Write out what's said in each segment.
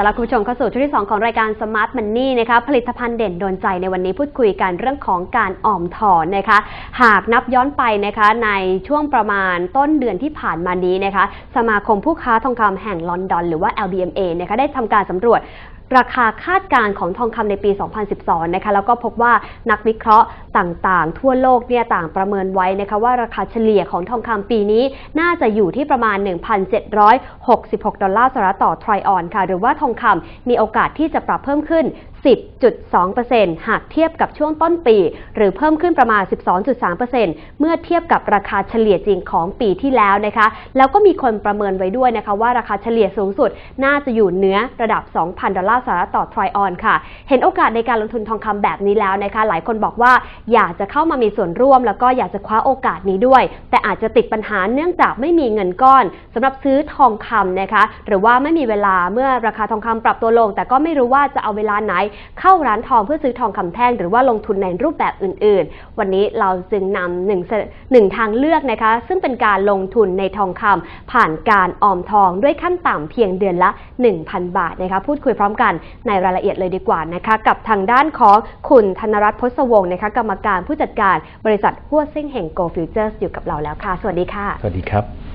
ต้อนรับคุณผู้ชมเข้าสู่ช่วงที่ 2 ของรายการ Smart Money นะคะผลิตภัณฑ์เด่นโดนใจในวันนี้พูดคุยกันเรื่องของการออมถอนนะคะ หากนับย้อนไปนะคะในช่วงประมาณต้นเดือนที่ผ่านมานี้นะคะ สมาคมผู้ค้าทองคำแห่งลอนดอนหรือว่า LBMA นะคะได้ทำการสำรวจ ราคาคาดการณ์ของทองคำในปี 2012 นะคะ แล้วก็พบว่านักวิเคราะห์ต่างๆ ทั่วโลกเนี่ยต่างประเมินไว้นะคะว่าราคาเฉลี่ยของทองคำปีนี้น่าจะอยู่ที่ประมาณ 1,766 ดอลลาร์สหรัฐต่อทรอยออนค่ะ หรือว่าทองคำมีโอกาสที่จะปรับเพิ่มขึ้น 10.2%หากเทียบกับช่วงต้นปี หรือเพิ่มขึ้นประมาณ 12.3%เมื่อเทียบกับราคาเฉลี่ยจริงของปีที่แล้วนะคะ แล้วก็มีคนประเมินไว้ด้วยนะคะว่าราคาเฉลี่ยสูงสุดน่าจะอยู่เหนือระดับ 2,000 ดอลลาร์สหรัฐต่อทรอยออนค่ะ เห็นโอกาสในการลงทุนทองคำแบบนี้แล้วนะคะ หลายคนบอกว่าอยากจะเข้ามามีส่วนร่วม แล้วก็อยากจะคว้าโอกาสนี้ด้วย แต่อาจจะติดปัญหาเนื่องจากไม่มีเงินก้อนสำหรับซื้อทองคำนะคะ หรือว่าไม่มีเวลาเมื่อราคาทองคำปรับตัวลง แต่ก็ไม่รู้ว่าจะเอาเวลาไหนเข้าร้านทองเพื่อซื้อทองคำแท่ง หรือว่าลงทุนในรูปแบบอื่น ๆ วันนี้เราจึงนำหนึ่งหนึ่งทางเลือกนะคะ ซึ่งเป็นการลงทุนในทองคำผ่านการออมทองด้วยขั้นต่ำเพียงเดือนละ 1,000 บาทนะคะพูดคุยพร้อมกันในรายละเอียดเลยดีกว่านะคะ กับทางด้านของคุณธนรัตน์พศวงศ์นะคะ กรรมการผู้จัดการบริษัทหัวเซ่งเห่งโกลฟิวเจอร์สอยู่กับเราแล้วค่ะ สวัสดีค่ะ สวัสดีครับ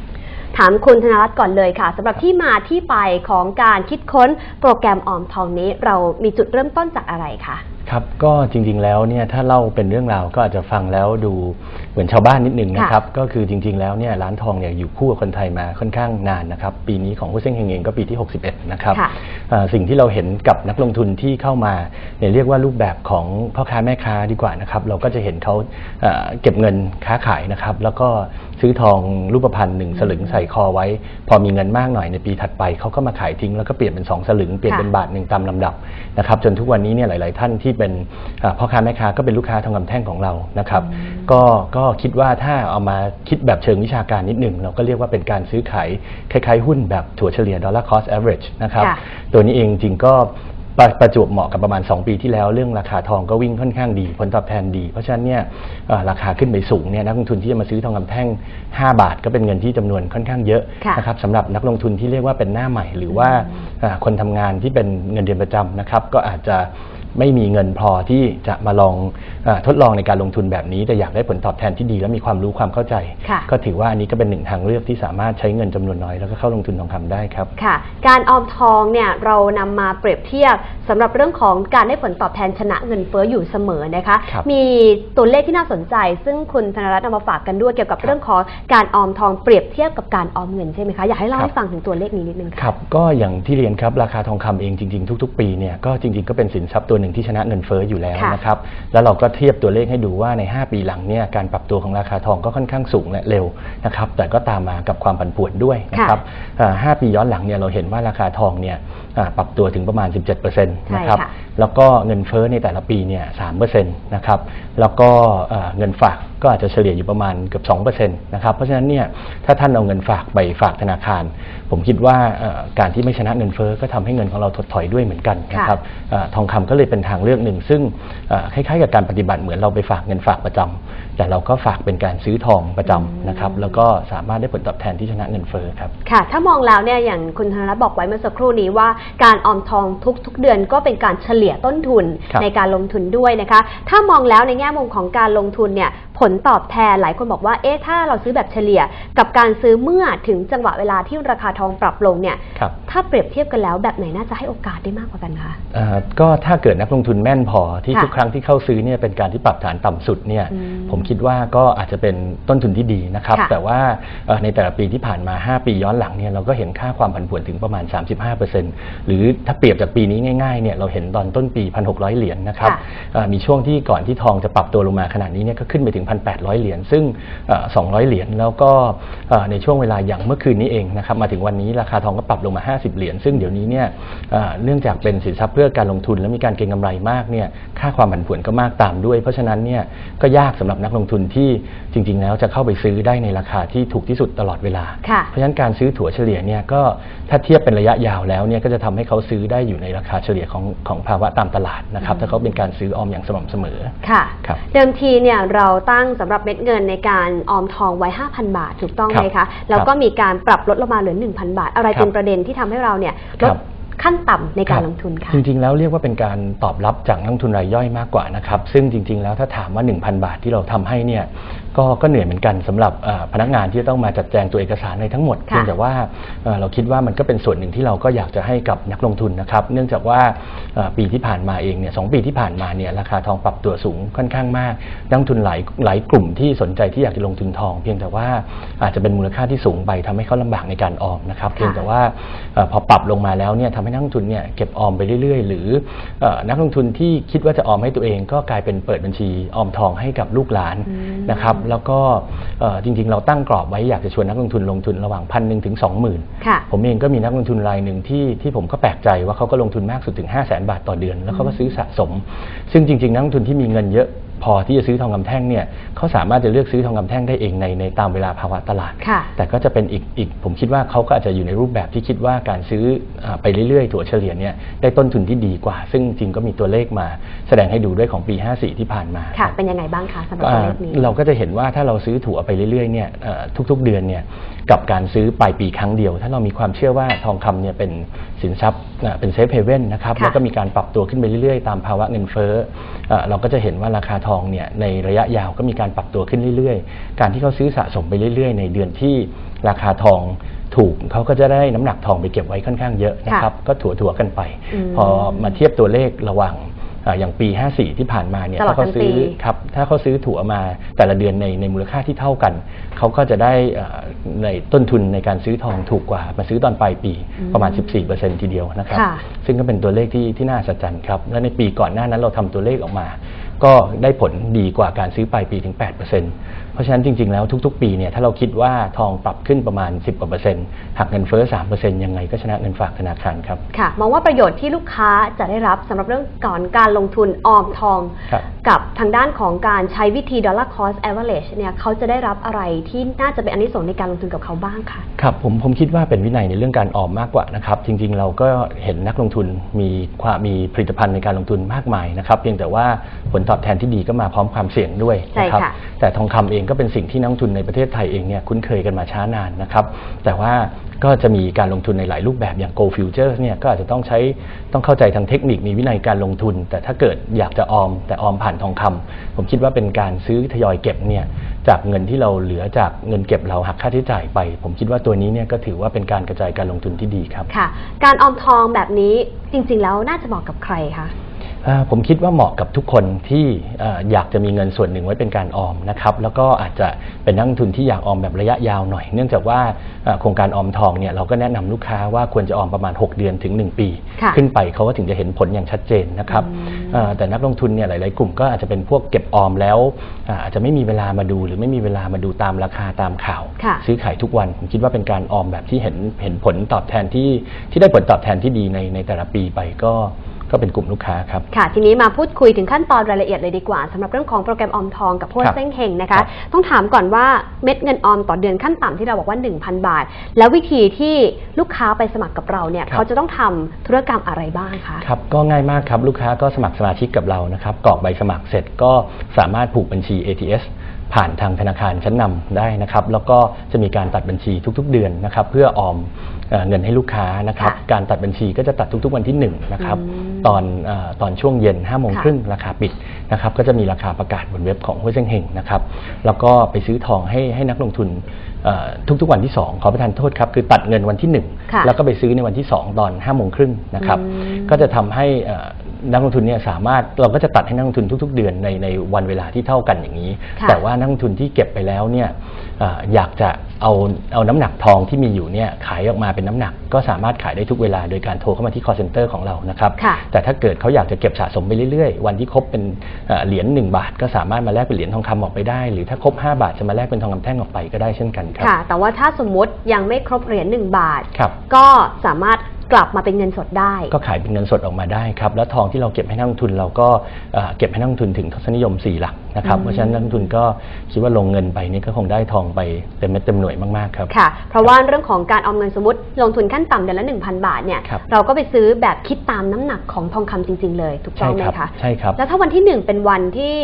ถามคุณธนรัตน์ก่อนเลยค่ะสำหรับที่มาที่ไปของการคิดค้นโปรแกรมออมทองนี้ เรามีจุดเริ่มต้นจากอะไรคะ ครับก็จริงๆแล้วเนี่ยถ้าเล่าเป็นเรื่องราวก็อาจจะฟังแล้วดูเหมือนชาวบ้านนิดหนึ่งนะครับก็คือจริง ๆ แล้วเนี่ยร้านทองเนี่ยอยู่คู่กับคนไทยมาค่อนข้างนานนะครับปีนี้ของผู้เซ้งเฮงเองก็ปีที่ 61 นะครับค่ะอ่าสิ่งที่เราเห็นกับนักลงทุนที่เข้ามาเนี่ยเรียกว่ารูปแบบของพ่อค้าแม่ค้าดีกว่านะครับเราก็จะเห็นเขาอ่าเก็บเงินค้าขายนะครับแล้วก็ซื้อทองรูปพรรณหนึ่งสลึงใส่คอไว้ พอมีเงินมากหน่อยในปีถัดไปเขาก็มาขายทิ้งแล้วก็เปลี่ยนเป็นสองสลึงเปลี่ยนเป็นค่ะบาทหนึ่งตามลำดับนะครับจนทุกวันนี้เนี่ยหลาย ๆ ท่านที่เป็นอ่าพ่อค้าแม่ค้าก็เป็นลูกค้าทองคำแท่งของเรานะครับ ก็ก็คิดว่าถ้าเอามาคิดแบบเชิงวิชาการนิดหนึ่งเราก็เรียกว่าเป็นการซื้อขายคล้ายๆ หุ้นแบบถั่วเฉลี่ย dollar cost average นะครับค่ะตัวนี้เองจริงก็ประประจวบเหมาะกับประมาณ 2 ปีที่แล้วเรื่องราคาทองก็วิ่งค่อนข้างดี ผลตอบแทนดี เพราะฉะนั้นเนี่ยเอ่อราคาขึ้นไปสูงเนี่ยนักลงทุนที่จะมาซื้อทองคำแท่ง 5 บาทก็เป็นเงินที่จำนวนค่อนข้างเยอะค่ะนะครับสำหรับนักลงทุนที่เรียกว่าเป็นหน้าใหม่ หรือว่าเอ่อคนทำงานที่เป็นเงินเดือนประจำนะครับก็อาจจะ ไม่มีเงินพอที่จะมาลองเออทดลองในการลงทุนแบบนี้ แต่อยากได้ผลตอบแทนที่ดีและมีความรู้ความเข้าใจค่ะก็ถือว่าอันนี้ก็เป็นหนึ่งทางเลือกที่สามารถใช้เงินจำนวนน้อยแล้วก็เข้าลงทุนทองคำได้ครับค่ะ การออมทองเนี่ยเรานำมาเปรียบเทียบสำหรับเรื่องของการได้ผลตอบแทนชนะเงินเฟ้ออยู่เสมอนะคะครับมีตัวเลขที่น่าสนใจ ซึ่งคุณธนรัตน์นำมาฝากกันด้วยเกี่ยวกับครับเรื่องของการออมทองเปรียบเทียบกับการออมเงินใช่ไหมคะอยากให้เล่าครับให้ฟังถึงตัวเลขนี้นิดนึงคค่ะรับก็อย่างที่เรียนครับราคาทองคำเองจริง ๆ ทุก ๆ ปีเนี่ยก็จริง ๆก็เป็นสินทรัพย์ตัวหนึ่งที่ชนะเงินเฟ้ออยู่แล้วค่ะนะครับแล้วเราก็เทียบตัวเลขให้ดูว่าใน 5 ปีหลังเนี่ยการปรับตัวของราคาทองก็ค่อนข้างสูงและเร็วนะครับแต่ก็ตามมากับความผันผวนด้วยนะครับอ่าห้าปีย้อนหลังเนี่ยเราเห็นว่าราคาทองเนี่ยอ่า ปรับตัวถึงประมาณ 17%นะครับใช่ค่ะแล้วก็เงินเฟ้อในแต่ละปีเนี่ย3%นะครับ แล้วก็เอ่อเงินฝากก็อาจจะเฉลี่ยอยู่ประมาณเกือบ2%นะครับ เพราะฉะนั้นเนี่ยถ้าท่านเอาเงินฝากไปฝากธนาคาร ผมคิดว่าเอ่อการที่ไม่ชนะเงินเฟ้อก็ทำให้เงินของเราถดถอยด้วยเหมือนกันนะครับเอ่อทองคำก็เลยเป็นทางเลือกหนึ่ง ซึ่งเอ่อคล้ายๆกับการปฏิบัติเหมือนเราไปฝากเงินฝากประจำแต่เราก็ฝากเป็นการซื้อทองประจำนะครับ แล้วก็สามารถได้ผลตอบแทนที่ชนะเงินเฟ้อครับ ค่ะ ถ้ามองแล้วเนี่ยอย่างคุณธนรัตน์บอกไว้เมื่อสักครู่นี้ว่าการออมทองทุกๆเดือนก็เป็นการเฉลี่ยต้นทุนครับ ในการลงทุนด้วยนะคะ ถ้ามองแล้วในแง่มุมของการลงทุนเนี่ยผลตอบแทนหลายคนบอกว่าเอ๊ะถ้าเราซื้อแบบเฉลี่ย กับการซื้อเมื่อถึงจังหวะเวลาที่ราคาทองปรับลงเนี่ยครับ ถ้าเปรียบเทียบกันแล้วแบบไหนน่าจะให้โอกาสได้มากกว่ากันคะ เอ่อก็ถ้าเกิดนักลงทุนแม่นพอที่ค่ะทุกครั้งที่เข้าซื้อเนี่ยเป็นการที่ปรับฐานต่ำสุดเนี่ยอืมผมคิดว่าก็อาจจะเป็นต้นทุนที่ดีนะครับ ค่ะแต่ว่าเอ่อในแต่ละปีที่ผ่านมา 5 ปีย้อนหลังเนี่ยเราก็เห็นค่าความผันผวนถึงประมาณ 35%หรือถ้าเปรียบจากปีนี้ง่ายๆเนี่ยเราเห็นตอนต้นปี 1,600 เหรียญนะครับค่ะเอ่อมีช่วงที่ก่อนที่ทองจะปรับตัวลงมาขนาดนี้เนี่ยก็ขึ้นไปถึง 1,800 เหรียญซึ่งเอ่อ200 เหรียญแล้วก็เอ่อในช่วงเวลาอย่างเมื่อคืนนี้เองนะครับมาถึงวันนี้ราคาทองก็ปรับลงมา 50 เหรียญซึ่งเดี๋ยวนี้เนี่ยเอ่อเนื่องจากเป็นสินทรัพย์เพื่อการลงทุนและมีการเก็งกำไรมากเนี่ยค่าความผันผวนก็มากตามด้วย เพราะฉะนั้นเนี่ยก็ยากสำหรับนักลงทุนที่จริง ๆ แล้วจะเข้าไปซื้อได้ในราคาที่ถูกที่สุดตลอดเวลาค่ะเพราะฉะนั้นการซื้อถั่วเฉลี่ยเนี่ยก็ถ้าเทียบเป็นระยะยาวแล้วเนี่ยก็จะทำให้เขาซื้อได้อยู่ในราคาเฉลี่ยของของภาวะตามตลาดนะครับถ้าเขาเป็นการซื้อออมอย่างสม่ำเสมอค่ะครับเดิมทีเนี่ยเราตั้งสำหรับเม็ดเงินในการออมทองไว้ 5,000 บาทถูกต้องครับไหมคะแล้วก็มีการปรับลดลงมาเหลือ 1,000 บาท อะไรครับเป็นประเด็นที่ทำให้เราเนี่ยลครัดบ ขั้นต่ำในการคบลงทุนคะจริง ๆ แล้วเรียกว่าเป็นการตอบรับจากนักลงทุนรายย่อยมากกว่านะครับ ซึ่งจริง ๆ แล้วถ้าถามว่า 1,000 บาทที่เราทำให้เนี่ยก็ก็เหนื่อยเหมือนกันสำหรับเอ่อพนักงานที่จะต้องมาจัดแจงตัวเอกสารในทั้งหมดค่ะเพียงแต่ว่าเอ่อเราคิดว่ามันก็เป็นส่วนหนึ่งที่เราก็อยากจะให้กับนักลงทุนนะครับ เนื่องจากว่าเอ่อปีที่ผ่านมาเองเนี่ยสองปีที่ผ่านมาเนี่ยราคาทองปรับตัวสูงค่อนข้างมาก นักลงทุนหลายหลายกลุ่มที่สนใจที่อยากจะลงทุนทอง เพียงแต่ว่าอาจจะเป็นมูลค่าที่สูงไปทำให้เขาลำบากในการออมนะครับ เพียงแต่ว่าเอ่อพอปรับลงมาแล้วเนี่ยทำให้นักลงทุนเนี่ยเก็บออมไปเรื่อยๆ หรือเอ่อนักลงทุนที่คิดว่าจะออมให้ตัวเอง ก็กลายเป็นเปิดบัญชีออมทองให้กับลูกหลานอืมนะครับแล้วก็เอ่อจริงๆ เราตั้งกรอบไว้อยากจะชวนนักลงทุนลงทุนระหว่างพันหนึ่งถึงสองหมื่นค่ะผมเองก็มีนักลงทุนรายหนึ่งที่ที่ผมก็แปลกใจว่าเขาก็ลงทุนมากสุดถึง 5 0 0แสนบาทต่อเดือน แล้วเขาก็ซื้อสะสม ซึ่งจริงๆ นักลงทุนที่มีเงินเยอะ พอที่จะซื้อทองคำแท่งเนี่ยเขาสามารถจะเลือกซื้อทองคำแท่งได้เองในในตามเวลาภาวะตลาดค่ะแต่ก็จะเป็นอีกอีกผมคิดว่าเขาก็อาจจะอยู่ในรูปแบบที่คิดว่าการซื้ออาไปเรื่อยๆ ถั่วเฉลี่ยเนี่ยได้ต้นทุนที่ดีกว่า ซึ่งจริงก็มีตัวเลขมา แสดงให้ดูด้วยของปี 54 ที่ผ่านมาค่ะรับเป็นยังไงบ้างคะสำหรับตัวเลขนี้เราก็จะเห็นว่าถ้าเราซื้อถั่วไปเรื่อยๆเนี่ยเอ่อทุก ๆ เดือนเนี่ยกับการซื้อปลายปีครั้งเดียว ถ้าเรามีความเชื่อว่าทองคำเนี่ยเป็นสินทรัพย์เอ่อเป็นเซฟเฮเว่นนะครับค่ะแล้วก็มีการปรับตัวขึ้นไปเรื่อยๆ ตามภาวะเงินเฟ้อเอ่อเราก็จะเห็นว่าราคาทองเนี่ยในระยะยาวก็มีการปรับตัวขึ้นเรื่อยๆ การที่เขาซื้อสะสมไปเรื่อยๆ ในเดือนที่ราคาทองถูกเขาก็จะได้น้ำหนักทองไปเก็บไว้ค่อนข้างเยอะนะครับ ก็ถั่วๆกันไปอืมพอมาเทียบตัวเลขระหว่างเอ่ออย่างปี 54 ที่ผ่านมาเนี่ยตลอดถ้าเขาทั้งซื้ปีอครับถ้าเขาซื้อถั่วมาแต่ละเดือนในในมูลค่าที่เท่ากัน เขาก็จะได้เอ่อในต้นทุนในการซื้อทองถูกกว่า มาซื้อตอนปลายปีประมาณ 14%ทีเดียวนะครับค่ะซึ่งก็เป็นตัวเลขที่ที่น่าสะใจครับ และในปีก่อนหน้านั้นเราทำตัวเลขออกมา ก็ได้ผลดีกว่าการซื้อปลายปีถึง 8% เพราะฉะนั้นจริง ๆ แล้วทุก ๆ ปีเนี่ยถ้าเราคิดว่าทองปรับขึ้นประมาณ 10กว่าเปอร์เซ็นต์หักเงินเฟ้อ3%ยังไงก็ชนะเงินฝากธนาคารครับค่ะ มองว่าประโยชน์ที่ลูกค้าจะได้รับสำหรับเรื่องก่อนการลงทุนออมทองครับกับทางด้านของการใช้วิธี dollar cost average เนี่ยเขาจะได้รับอะไรที่น่าจะเป็นอันนี้ส่งส์ในการลงทุนกับเขาบ้างคะครับผมผมคิดว่าเป็นวินัยในเรื่องการออมมากกว่านะครับจริง ๆ เราก็เห็นนักลงทุนมีความมีผลิตภัณฑ์ในการลงทุนมากมายนะครับเพียงแต่ว่าผลตอบแทนที่ดีก็มาพร้อมความเสี่ยงด้วยนะครัใช่ค่ะแต่ทองคำเองก็เป็นสิ่งที่นักทุนในประเทศไทยเองเนี่ยคุ้นเคยกันมาช้านานนะครับแต่ว่าก็จะมีการลงทุนในหลายรูปแบบอย่าง Go Futures เนี่ยก็อาจจะต้องใช้ต้องเข้าใจทางเทคนิคมีวินัยการลงทุน แต่ถ้าเกิดอยากจะออม แต่ออมผ่านทองคำผมคิดว่าเป็นการซื้อทยอยเก็บเนี่ยจากเงินที่เราเหลือจากเงินเก็บเราหักค่าใช้จ่ายไป ผมคิดว่าตัวนี้เนี่ยก็ถือว่าเป็นการกระจายการลงทุนที่ดีครับค่ะ การออมทองแบบนี้จริง ๆ แล้วน่าจะเหมาะกับใครคะ ผมคิดว่าเหมาะกับทุกคนที่เอ่ออยากจะมีเงินส่วนหนึ่งไว้เป็นการออมนะครับแล้วก็อาจจะเป็นนักลงทุนที่อยากออมแบบระยะยาวหน่อย เนื่องจากว่าเอ่อโครงการออมทองเนี่ยเราก็แนะนำลูกค้าว่าควรจะออมประมาณ 6 เดือนถึง 1 ปีค่ะขึ้นไปเขาก็ถึงจะเห็นผลอย่างชัดเจนนะครับอืมเอ่อแต่นักลงทุนเนี่ยหลาย ๆ กลุ่มก็อาจจะเป็นพวกเก็บออมแล้วอ่าอาจจะไม่มีเวลามาดู หรือไม่มีเวลามาดูตามราคาตามข่าวค่ะซื้อขายทุกวันผมคิดว่าเป็นการออมแบบที่เห็นเห็นผลตอบแทนที่ที่ได้ผลตอบแทนที่ดีในในแต่ละปีไปก็ ก็เป็นกลุ่มลูกค้าครับ ค่ะ ทีนี้มาพูดคุยถึงขั้นตอนรายละเอียดเลยดีกว่าสำหรับเรื่องของโปรแกรมออมทองกับพวกครับเส้งเฮงนะครัคะ บ ต้องถามก่อนว่าเม็ดเงินออมต่อเดือนขั้นต่ำที่เราบอกว่า 1,000 บาท แล้ววิธีที่ลูกค้าไปสมัครกับเราเนี่ยครับเขาจะต้องทำธุรกรรมอะไรบ้างคะ ครับก็ง่ายมากครับ ลูกค้าก็สมัครสมาชิกกับเรานะครับกรอกใบสมัครเสร็จก็สามารถผูกบัญชี ATS ผ่านทางธนาคารชั้นนำได้นะครับ แล้วก็จะมีการตัดบัญชีทุกๆเดือนนะครับ เพื่อออมเอ่อเงินให้ลูกค้านะครับ ค่ะการตัดบัญชีก็จะตัดทุกๆวันที่1นะครับอืมตอนเออตอนช่วงเย็น5้าโมงค่ะครึ่งราคาปิดนะครับก็จะมีราคาประกาศบนเว็บของห้วยเซ้งเฮงนะครับแล้วก็ไปซื้อทองให้ให้นักลงทุนเอ่อทุกๆวันที่ 2 ขอประทานโทษครับ คือตัดเงินวันที่ ค่ะ1 แล้วก็ไปซื้อในวันที่ 2 ตอน5้าโมงครึ่งนะครับอืม ก็จะทำให้เอ่อนักลงทุนเนี่ยสามารถเราก็จะตัดให้นักลงทุนทุก ๆ เดือนในในวันเวลาที่เท่ากันอย่างนี้ ค่ะ แต่ว่านักลงทุนที่เก็บไปแล้วเนี่ยเอ่ออยากจะ เอาเอาน้ำหนักทองที่มีอยู่เนี่ยขายออกมาเป็นน้ำหนัก ก็สามารถขายได้ทุกเวลาโดยการโทรเข้ามาที่ call center ของเรานะครับ ค่ะแต่ถ้าเกิดเขาอยากจะเก็บสะสมไปเรื่อยๆ วันที่ครบเป็นเอ่อเหรียญ1บาท ก็สามารถมาแลกเป็นเหรียญทองคำออกไปได้ หรือถ้าครบ 5 บาทจะมาแลกเป็นทองคำแท่งออกไปก็ได้เช่นกันครับ ค่ะ แต่ว่าถ้าสมมุติยังไม่ครบเหรียญ1บาท ครับ ก็สามารถ กลับมาเป็นเงินสดได้ ก็ขายเป็นเงินสดออกมาได้ครับ แล้วทองที่เราเก็บให้นักลงทุนเราก็เอ่อเก็บให้นักลงทุนถึงทศนิยม 4 หลักนะครับอืมเพราะฉะนั้นนักลงทุนก็คิดว่าลงเงินไปนี่ก็คงได้ทองไปเต็มเม็ดเต็มหน่วยมากๆครับ ค่ะ เพราะว่าเรื่องของการออมเงินสมมติ ลงทุนขั้นต่ำเดือนละ 1,000 บาทเนี่ย ครับ เราก็ไปซื้อแบบคิดตามน้ำหนักของทองคำจริง ๆ เลย ถูกต้ใช่องไหมครับคะ ใช่ครับ แล้วถ้าวันที่หนึ่งเป็นวันที่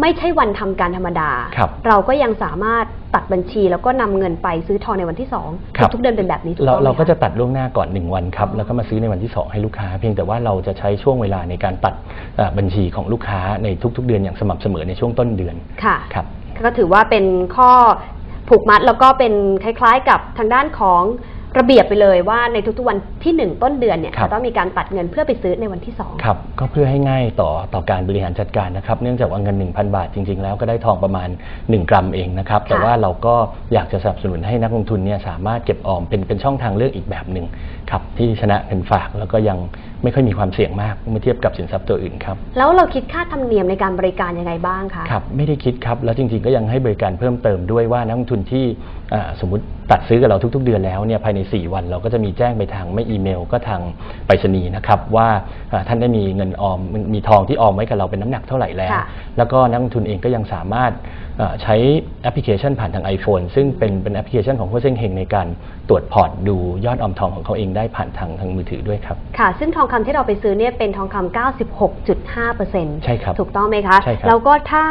ไม่ใช่วันทำการธรรมดาครับเราก็ยังสามารถตัดบัญชี แล้วก็นำเงินไปซื้อทองในวันที่สองครับทุกๆเดือนเป็นแบบนี้ถูกเราต้องไหมเราก็คจะตัดล่วงหน้าก่อน 1 วันครับ แล้วก็มาซื้อในวันที่ 2 ให้ลูกค้า เพียงแต่ว่าเราจะใช้ช่วงเวลาในการตัดเอ่อบัญชีของลูกค้าในทุก ๆ เดือนอย่างสม่ำเสมอในช่วงต้นเดือนค่ะครับก็ถือว่าเป็นข้อผูกมัดแล้วก็เป็นคล้าย ๆ กับทางด้านของ ระเบียบไปเลยว่าในทุกๆวันที่หนึ่งต้นเดือนเนี่ยครับ จะต้องมีการตัดเงินเพื่อไปซื้อในวันที่สองครับก็เพื่อให้ง่ายต่อต่อการบริหารจัดการนะครับ เนื่องจากว่าเงิน 1,000 บาทจริง ๆ แล้วก็ได้ทองประมาณ 1 กรัมเองนะครับ แต่ว่าเราก็อยากจะสนับสนุนให้นักลงทุนเนี่ยสามารถเก็บออมเป็นเป็นช่องทางเลือกอีกแบบหนึ่งครับที่ชนะเงินฝากแล้วก็ยัง ไม่ค่อยมีความเสี่ยงมากเมื่อเทียบกับสินทรัพย์ตัวอื่นครับ แล้วเราคิดค่าธรรมเนียมในการบริการยังไงบ้างคะ ครับ ไม่ได้คิดครับ แล้วจริงๆ ก็ยังให้บริการเพิ่มเติมด้วยว่านักลงทุนที่อ่าสมมติตัดซื้อกับเราทุก ๆ เดือนแล้วเนี่ยภายใน 4 วันเราก็จะมีแจ้งไปทางไม่อีเมลก็ทางไปรษณีย์นะครับว่าอ่าท่านได้มีเงินออมมีทองที่ออมไว้กับเราเป็นน้ำหนักเท่าไหร่แล้ว ค่ะ แล้วก็นักลงทุนเองก็ยังสามารถอ่าใช้แอปพลิเคชันผ่านทาง iPhone ซึ่งเป็นเป็นแอปพลิเคชันของหัวเซ้งเฮงในการตรวจพอร์ตดูยอดออมทองของเขาเองได้ผ่านทางทางมือถือด้วยครับ ค่ะ ซึ่งทองคำที่เราไปซื้อเนี่ยเป็นทองคำ96.5%ใช่ครับถูกต้องไหมคะใช่ครับแล้วก็ถ้า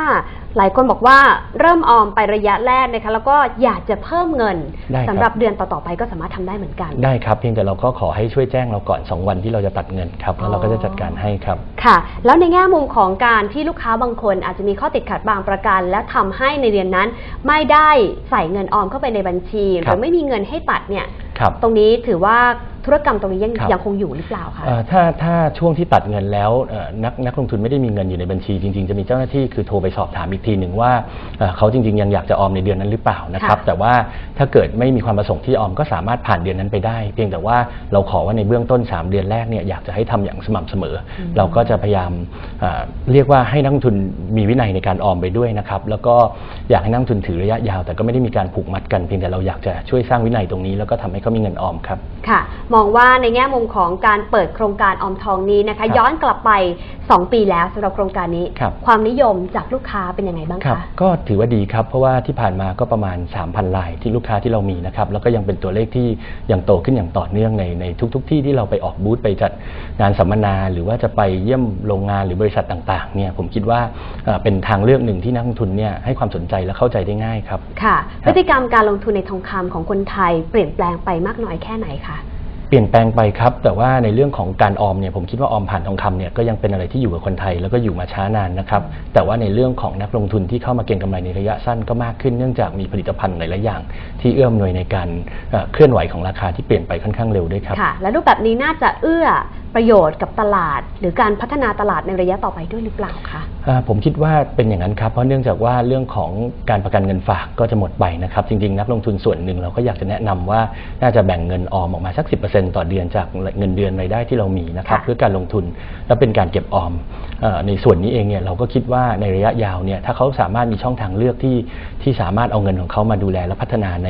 หลายคนบอกว่าเริ่มออมไประยะแรกนะคะแล้วก็อยากจะเพิ่มเงินได้ครับสำหรับเดือนต่อๆไปก็สามารถทำได้เหมือนกัน ได้ครับ เพียงแต่เราก็ขอให้ช่วยแจ้งเราก่อน 2 วันที่เราจะตัดเงินครับ แล้วเราก็จะจัดการให้ครับ ค่ะ แล้วในแง่มุมของการที่ลูกค้าบางคน อาจจะมีข้อติดขัดบางประการ และทำให้ในเดือนนั้น ไม่ได้ใส่เงินออมเข้าไปในบัญชีหครัรืบอไม่มีเงินให้ตัดเนี่ยครับตรงนี้ถือว่า ธุรกรรมตรงนี้ยังครับ ยังคงอยู่หรือเปล่าคะ เอ่อถ้าถ้าช่วงที่ตัดเงินแล้วเอ่อนักนักลงทุนไม่ได้มีเงินอยู่ในบัญชี จริง ๆ จะมีเจ้าหน้าที่คือโทรไปสอบถามอีกทีหนึ่งว่าเอ่อเขาจริง ๆ ยังอยากจะออมในเดือนนั้นหรือเปล่านะครับ ค่ะแต่ว่าถ้าเกิดไม่มีความประสงค์ที่ออมก็สามารถผ่านเดือนนั้นไปได้ เพียงแต่ว่าเราขอว่าในเบื้องต้น 3 เดือนแรกเนี่ยอยากจะให้ทำอย่างสม่ำเสมออเราก็จะพยายามเอ่อเรียกว่าให้นักลงทุนมีวินัยในการออมไปด้วยนะครับแล้วก็อยากให้นักลงทุนถือระยะยาว แต่ก็ไม่ได้มีการผูกมัดกันเพียงแต่เราอยากจะช่วยสร้างวินัยตรงนี้ แล้วก็ทำให้เขามีเงินออมครับ ค่ะมองว่าในแง่มุมของการเปิดโครงการออมทองนี้นะคะครับย้อนกลับไป 2 ปีแล้วสำหรับโครงการนี้ครับความนิยมจากลูกค้าเป็นยังไงบ้างครับคะก็ถือว่าดีครับ เพราะว่าที่ผ่านมาก็ประมาณ 3,000รายที่ลูกค้าที่เรามีนะครับแล้วก็ยังเป็นตัวเลขที่ยังโตขึ้นอย่างต่อเนื่องในในทุก ๆ ที่ที่เราไปออกบูธไปจัดงานสัมมนาหรือว่าจะไปเยี่ยมโรงงานหรือบริษัทต่างๆเนี่ยผมคิดว่าเอ่อเป็นทางเลือกหนึ่งที่นักลงทุนเนี่ยให้ความสนใจและเข้าใจได้ง่ายครับค่ะคพรับฤติกรรมการลงทุนในทองคำของคนไทยเปลี่ยนแปลงไปมากน้อยแค่ไหนคะ เปลี่ยนแปลงไปครับ แต่ว่าในเรื่องของการออมเนี่ยผมคิดว่าออมผ่านทองคำเนี่ยก็ยังเป็นอะไรที่อยู่กับคนไทยแล้วก็อยู่มาช้านานนะครับแต่ว่าในเรื่องของนักลงทุนที่เข้ามาเก็งกำไรในระยะสั้นก็มากขึ้นเนื่องจากมีผลิตภัณฑ์หลายๆอย่าง ที่เอื้อมหน่วยในการเอ่อเคลื่อนไหวของราคาที่เปลี่ยนไปค่อนข้างเร็วด้วยครับ ค่ะ และรูปแบบนี้น่าจะเอื้อประโยชน์กับตลาด หรือการพัฒนาตลาดในระยะต่อไปด้วยหรือเปล่าคะอ่าผมคิดว่าเป็นอย่างนั้นครับเพราะเนื่องจากว่าเรื่องของการประกันเงินฝากก็จะหมดไปนะครับ จริงๆ นักลงทุนส่วนหนึ่งเราก็อยากจะแนะนำว่าน่าจะแบ่งเงินออมออกมาสัก 10%ต่อเดือนจากเงินเดือนรายได้ที่เรามีนะครับค่ะเพื่อการลงทุนและเป็นการเก็บออมเอ่อ ในส่วนนี้เองเนี่ยเราก็คิดว่าในระยะยาวเนี่ยถ้าเขาสามารถมีช่องทางเลือกที่ที่สามารถเอาเงินของเขามาดูแลและพัฒนาใน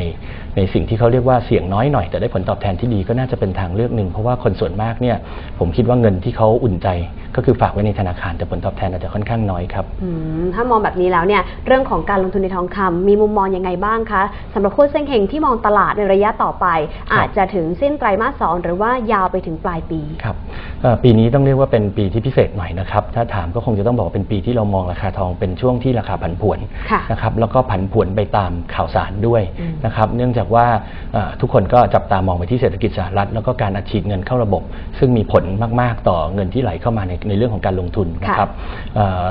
ในสิ่งที่เขาเรียกว่าเสี่ยงน้อยหน่อย แต่ได้ผลตอบแทนที่ดีก็น่าจะเป็นทางเลือกหนึ่งเพราะว่าคนส่วนมากเนี่ยผมคิดว่าเงินที่เขาอุ่นใจ ก็คือฝากไว้ในธนาคารแต่ผลตอบแทนอาจจะค่อนข้างน้อยครับอืมถ้ามองแบบนี้แล้วเนี่ยเรื่องของการลงทุนในทองคำมีมุมมองยังไงบ้างคะสำหรับผู้เส้นเฮงที่มองตลาดในระยะต่อไปครับอาจจะถึงสิ้นไตรมาสสองหรือว่ายาวไปถึงปลายปีครับเอ่อปีนี้ต้องเรียกว่าเป็นปีที่พิเศษหน่อยนะครับถ้าถามก็คงจะต้องบอกว่าเป็นปีที่เรามองราคาทองเป็นช่วงที่ราคาผันผวนค่ะนะครับแล้วก็ผันผวนไปตามข่าวสารด้วยอืมนะครับเนื่องจากว่าเอ่อทุกคนก็จับตามองไปที่เศรษฐกิจสหรัฐ แล้วก็การอัดฉีดเงินเข้าระบบ ซึ่งมีผลมาก ๆ ต่อเงินที่ไหลเข้ามาในในเรื่องของการลงทุนนะครับเอ่อ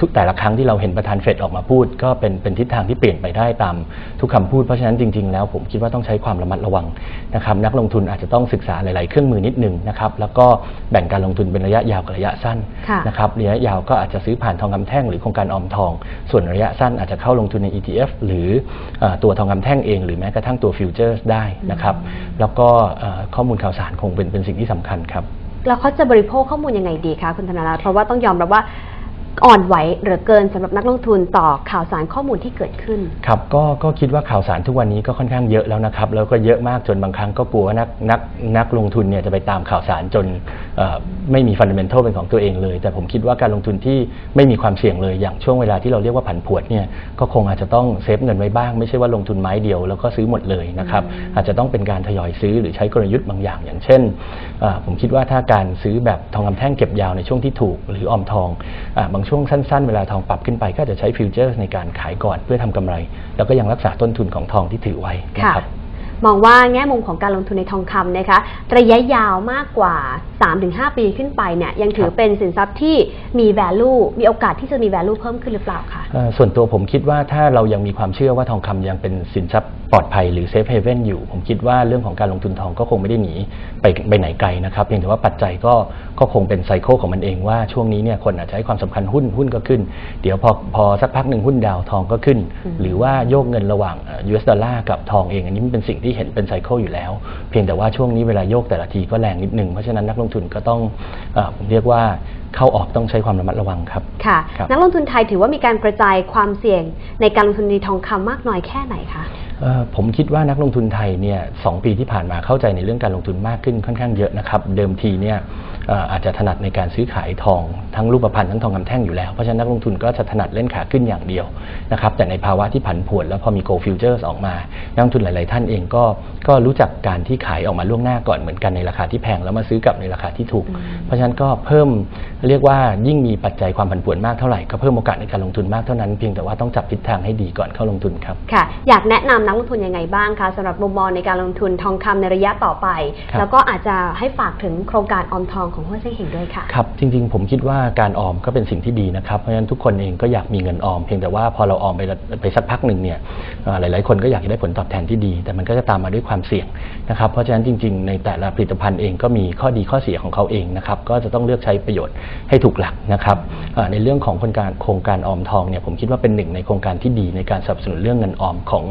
ทุกแต่ละครั้งที่เราเห็นประธานเฟดออกมาพูด ก็เป็นเป็นทิศทางที่เปลี่ยนไปได้ตามทุกคำพูดเพราะฉะนั้นจริง ๆ แล้วผมคิดว่าต้องใช้ความระมัดระวังนะครับนักลงทุนอาจจะต้องศึกษาหลาย ๆ เครื่องมือนิดนึงนะครับแล้วก็แบ่งการลงทุนเป็นระยะยาวกับระยะสั้นค่ะนะครับระยะยาวก็อาจจะซื้อผ่านทองคำแท่งหรือโครงการออมทอง ส่วนระยะสั้นอาจจะเข้าลงทุนใน ETF หรืออตัวทองคำแท่งเองหรือแม้กระทั่งตัวฟิวเจอร์สได้นะครับ แล้วก็ข้อมูลข่าวสารคงเป็นเป็นสิ่งที่สำคัญครับแล้วเขาจะบริโภคข้อมูลยังไงดีคะคุณธนารัตน์เพราะว่าต้องยอมรับว่า อ่อนไหวเหลือเกินสำหรับนักลงทุนต่อข่าวสารข้อมูลที่เกิดขึ้น ครับก็ก็คิดว่าข่าวสารทุกวันนี้ก็ค่อนข้างเยอะแล้วนะครับ แล้วก็เยอะมากจนบางครั้งก็กลัวว่านักนักนักลงทุนเนี่ยจะไปตามข่าวสารจนเอ่อไม่มีฟันเดเมนทัลเป็นของตัวเองเลย แต่ผมคิดว่าการลงทุนที่ไม่มีความเสี่ยงเลย อย่างช่วงเวลาที่เราเรียกว่าผันผวนเนี่ยก็คงอาจจะต้องเซฟเงินไว้บ้าง ไม่ใช่ว่าลงทุนไม้เดียวแล้วก็ซื้อหมดเลยนะครับอาจจะต้องเป็นการทยอยซื้อหรือใช้กลยุทธ์บางอย่าง อย่างเช่นเอ่อผมคิดว่าถ้าการซื้อแบบทองคำแท่งเก็บยาวในช่วงที่ถูกหรือออมทองอาบางช่วงสั้นๆ เวลาทองปรับขึ้นไป ก็จะใช้ฟิวเจอร์ในการขายก่อนเพื่อทำกำไร แล้วก็ยังรักษาต้นทุนของทองที่ถือไว้นะครับ มองว่าแง่มุมของการลงทุนในทองคำนะคะระยะยาวมากกว่า 3-5 ปีขึ้นไปเนี่ยยังถือครับเป็นสินทรัพย์ที่มี value มีโอกาสที่จะมี value เพิ่มขึ้นหรือเปล่าคะเอ่อส่วนตัวผมคิดว่าถ้าเรายังมีความเชื่อว่าทองคำยังเป็นสินทรัพย์ปลอดภัยหรือเซฟเฮเว่นอยู่ ผมคิดว่าเรื่องของการลงทุนทองก็คงไม่ได้หนีไปไปไหนไกลนะครับเพียงแต่ว่าปัจจัยก็ก็คงเป็นไซเคิลของมันเองว่าช่วงนี้เนี่ยคนอาจจะให้ความสำคัญหุ้นหุ้นก็ขึ้น เดี๋ยวพอพอสักพักหนึ่งหุ้นดาวทองก็ขึ้นอืมหรือว่าโยกเงินระหว่างเอ่อ US ดอลลาร์กับทองเองอันนี้มันเป็นสิ่งที่เห็นเป็นไซเคิลอยู่แล้ว เพียงแต่ว่าช่วงนี้เวลาโยกแต่ละทีก็แรงนิดนึง เพราะฉะนั้นนักลงทุนก็ต้องอผมเรียกว่า เข้าออกต้องใช้ความระมัดระวังครับ ค่ะ ครับ นักลงทุนไทยถือว่ามีการกระจายความเสี่ยงในการลงทุนในทองคำมากน้อยแค่ไหนคะ เอ่อผมคิดว่านักลงทุนไทยเนี่ยสองปีที่ผ่านมาเข้าใจในเรื่องการลงทุนมากขึ้นค่อนข้างเยอะนะครับ เดิมทีเนี่ยเอ่ออาจจะถนัดในการซื้อขายทองทั้งรูปพรรณทั้งทองคำแท่งอยู่แล้ว เพราะฉะนั้นนักลงทุนก็จะถนัดเล่นขาขึ้นอย่างเดียวนะครับแต่ในภาวะที่ผันผวนแล้วพอมี gold futures ออกมา นักลงทุนหลาย ๆ ท่านเองก็ก็รู้จักการที่ขายออกมาล่วงหน้าก่อนเหมือนกันในราคาที่แพงแล้วมาซื้อกลับในราคาที่ถูกอืมเพราะฉะนั้นก็เพิ่มเรียกว่ายิ่งมีปัจจัยความผันผวนมากเท่าไหร่ก็เพิ่มโอกาสในการลงทุนมากเท่านั้นเพียงแต่ว่าต้องจับทิศทางให้ดีก่อนเข้าลงทุนครับค่ะ อยากแนะนำนักลงทุนยังไงบ้างคะสำหรับมุมมองในการลงทุนทองคำในระยะต่อไปครับแล้วก็อาจจะให้ฝากถึงโครงการออมทองของห้วยเซ้งเห็งด้วยค่ะครับจริง ๆ ผมคิดว่าการออมก็เป็นสิ่งที่ดีนะครับเพราะฉะนั้นทุกคนเองก็อยากมีเงินออม เพียงแต่ว่าพอเราออมไปละไปสักพักหนึ่งเนี่ยเอ่อหลาย ๆ คนก็อยากจะได้ผลตอบแทนที่ดี แต่มันก็จะตามมาด้วยความเสี่ยงนะครับเพราะฉะนั้นจริง ๆ ในแต่ละผลิตภัณฑ์เองก็มีข้อดีข้อเสียของเขาเองนะครับก็จะต้องเลือกใช้ประโยชน์ให้ถูกหลักนะครับเอ่อในเรื่องของโครงการโครงการออมทองเนี่ยผมคิดว่าเป็นหนึ่งในโครงการที่ดีในการสนับสนุนเรื่องเงินออมของ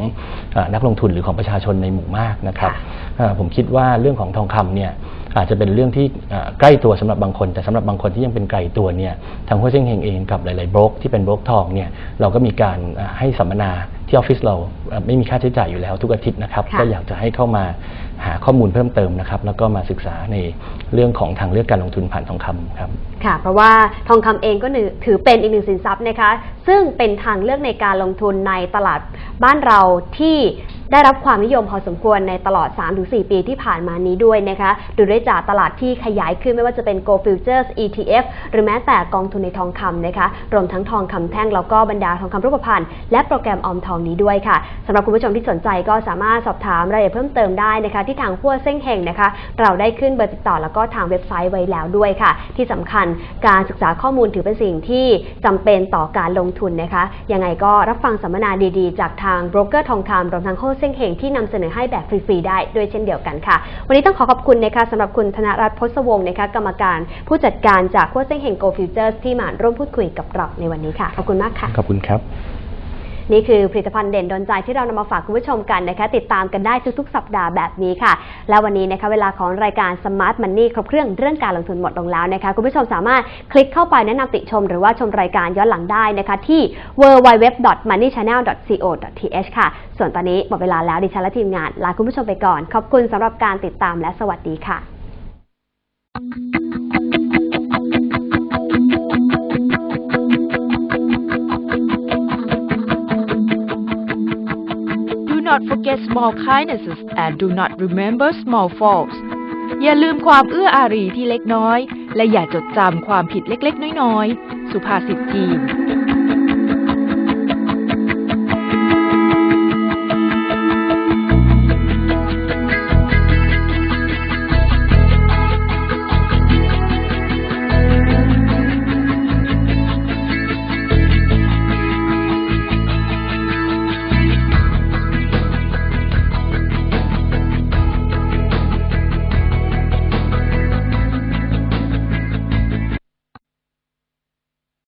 เอ่อนักลงทุนหรือของประชาชนในหมู่มากนะครับค่ะเอ่อผมคิดว่าเรื่องของทองคำเนี่ย อาจจะเป็นเรื่องที่เอ่อใกล้ตัวสำหรับบางคน แต่สำหรับบางคนที่ยังเป็นไกลตัวเนี่ยทางหัวเซ้งเฮงเองกับหลายๆโบรกที่เป็นโบรกทองเนี่ยเราก็มีการเอ่อให้สัมมนาที่ออฟฟิศเราเอ่อไม่มีค่าใช้จ่ายอยู่แล้วทุกอาทิตย์นะครับค่ะก็อยากจะให้เข้ามาหาข้อมูลเพิ่มเติมนะครับแล้วก็มาศึกษาในเรื่องของทางเลือกการลงทุนผ่านทองคำครับค่ะ เพราะว่าทองคำเองก็นึถือเป็นอีกหนึ่งสินทรัพย์นะคะ ซึ่งเป็นทางเลือกในการลงทุนในตลาดบ้านเราที่ได้รับความนิยมพอสมควรในตลอด 3-4 ปีที่ผ่านมานี้ด้วยนะคะดูได้จากตลาดที่ขยายขึ้นไม่ว่าจะเป็น Go Futures ETF หรือแม้แต่กองทุนในทองคำนะคะรวมทั้งทองคำแท่งแล้วก็บรรดาทองคำรูปพรรณและโปรแกรมออมทองนี้ด้วยค่ะสำหรับคุณผู้ชมที่สนใจก็สามารถสอบถามรายละเอียดเพิ่มเติมได้นะคะที่ทางพัวเส้งเฮงนะคะเราได้ขึ้นเบอร์ติดต่อแล้วก็ทางเว็บไซต์ไว้แล้วด้วยค่ะ ที่สำคัญการศึกษาข้อมูลถือเป็นสิ่งที่จำเป็นต่อการลงทุนนะคะยังไงก็รับฟังสัมมนาดีๆ จากทางโบรกเกอร์ทองคำรวมทั้งโฮเส้งเฮงที่นำเสนอให้แบบฟรีๆได้ด้วยเช่นเดียวกันค่ะ วันนี้ต้องขอขอบคุณนะคะสำหรับคุณธนรัตน์พศวงศ์นะคะกรรมการผู้จัดการจากพัวเส้งเฮงโกลฟิวเจอร์สที่มาร่วมพูดคุยกับเราในวันนี้ค่ะขอบคุณมากค่ะขอบคุณครับ นี่คือผลิตภัณฑ์เด่นดนใจที่เรานำมาฝากคุณผู้ชมกันนะคะติดตามกันได้ทุกๆ สัปดาห์แบบนี้ค่ะ และวันนี้นะคะเวลาของรายการ Smart Money ครบเครื่องเรื่องการลงทุนหมดลงแล้วนะคะคุณผู้ชมสามารถคลิกเข้าไปแนะนำติชม หรือว่าชมรายการย้อนหลังได้นะคะที่ www.moneychannel.co.th ค่ะ ส่วนตอนนี้หมดเวลาแล้วดิฉันและทีมงานลาคุณผู้ชมไปก่อน ขอบคุณสำหรับการติดตามและสวัสดีค่ะ Do not forget small kindnesses and do not remember small faults อย่าลืมความเอื้ออารีที่เล็กน้อย และอย่าจดจำความผิดเล็กๆ น้อยๆ สุภาษิตจีน